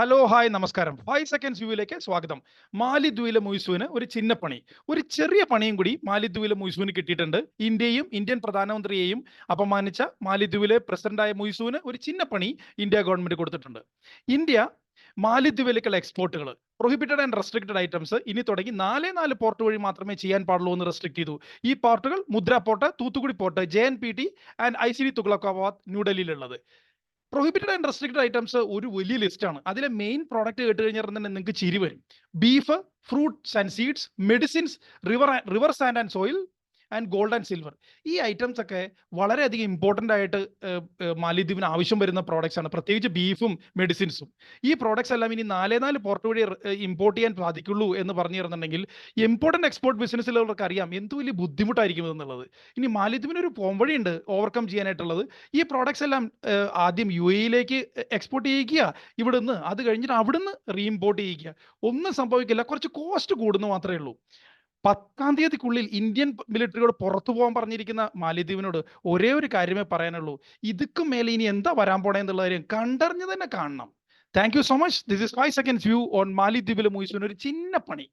Hello hi നമസ്കാരം. Five seconds വ്യൂവിലേക്ക് സ്വാഗതം. മാലിദ്വീല മുയ്സുവിന് ഒരു ചിന്ന പണി. ഒരു ചെറിയ പണിയും കൂടി മാലിദ്വീല മുയ്സുവിന് കിട്ടിയിട്ടുണ്ട്. ഇന്ത്യയും ഇന്ത്യൻ പ്രധാനമന്ത്രിയെയും അപമാനിച്ച മാലിദ്വീപിലെ പ്രസിഡന്റായ മുയ്സുവിന് ഒരു ചിന്ന പണി ഇന്ത്യ ഗവൺമെന്റ് കൊടുത്തിട്ടുണ്ട്. ഇന്ത്യ മാലിദ്വീപിലേക്കുള്ള എക്സ്പോർട്ടുകൾ പ്രൊഹിബിറ്റഡ് ആൻഡ് റെസ്ട്രിക്റ്റഡ് ഐറ്റംസ് ഇനി തുടങ്ങി നാലേ നാല് പോർട്ട് വഴി മാത്രമേ ചെയ്യാൻ പാടുള്ളൂ എന്ന് റെസ്ട്രിക്ട് ചെയ്തു. ഈ പോർട്ടുകൾ Mudra port Thoothukudi port J N P T and I C D Tughlakabad ന്യൂഡൽഹിയിലുള്ളത് prohibited and restricted items ഒരു വലിയ ലിസ്റ്റാണ് അതിലെ മെയിൻ പ്രോഡക്റ്റ് കേട്ട് കഴിഞ്ഞാൽ തന്നെ നിങ്ങൾക്ക് ചിരി വരും. Beef fruits and seeds medicines river river sand and soil and gold and silver. ഈ ഐറ്റംസ് ഒക്കെ വളരെയധികം ഇമ്പോർട്ടന്റ് ആയിട്ട് മാലിദ്വീപിന് ആവശ്യം വരുന്ന പ്രോഡക്റ്റ്സ് ആണ്. പ്രത്യേകിച്ച് ബീഫും മെഡിസിൻസും. ഈ പ്രോഡക്ട്സ് എല്ലാം ഇനി നാലേ നാല് പോർട്ട് വഴി ഇമ്പോർട്ട് ചെയ്യാൻ സാധിക്കുള്ളൂ എന്ന് പറഞ്ഞിരുന്നുണ്ടെങ്കിൽ ഇമ്പോർട്ടന്റ് എക്സ്പോർട്ട് ബിസിനസ്സിലുള്ളവർക്ക് അറിയാം എന്ത് വലിയ ബുദ്ധിമുട്ടായിരിക്കും എന്നുള്ളത് ഇനി മാലിദ്വീപിന് ഒരു പോംവഴിയുണ്ട് ഓവർകം ചെയ്യാനായിട്ടുള്ളത്. ഈ പ്രോഡക്ട്സ് എല്ലാം ആദ്യം യു എയിലേക്ക് എക്സ്പോർട്ട് ചെയ്യിക്കുക ഇവിടുന്ന് അത് കഴിഞ്ഞിട്ട് അവിടുന്ന് റീഇമ്പോർട്ട് ചെയ്യിക്കുക ഒന്നും സംഭവിക്കില്ല. കുറച്ച് കോസ്റ്റ് കൂടുന്നു മാത്രമേ ഉള്ളൂ. പത്താം തീയതിക്കുള്ളിൽ ഇന്ത്യൻ മിലിറ്ററിയോട് പുറത്തു പോകാൻ പറഞ്ഞിരിക്കുന്ന മാലിദ്വീപിനോട് ഒരേ ഒരു കാര്യമേ പറയാനുള്ളൂ. ഇതുക്കും മേലെ ഇനി എന്താ വരാൻ പോണേ എന്നുള്ള കാര്യം കണ്ടറിഞ്ഞു തന്നെ കാണണം. Thank you so much this is five seconds view on മാലിദ്വീപിലെ മുയിസുവിന് ഒരു ചിന്ന പണി.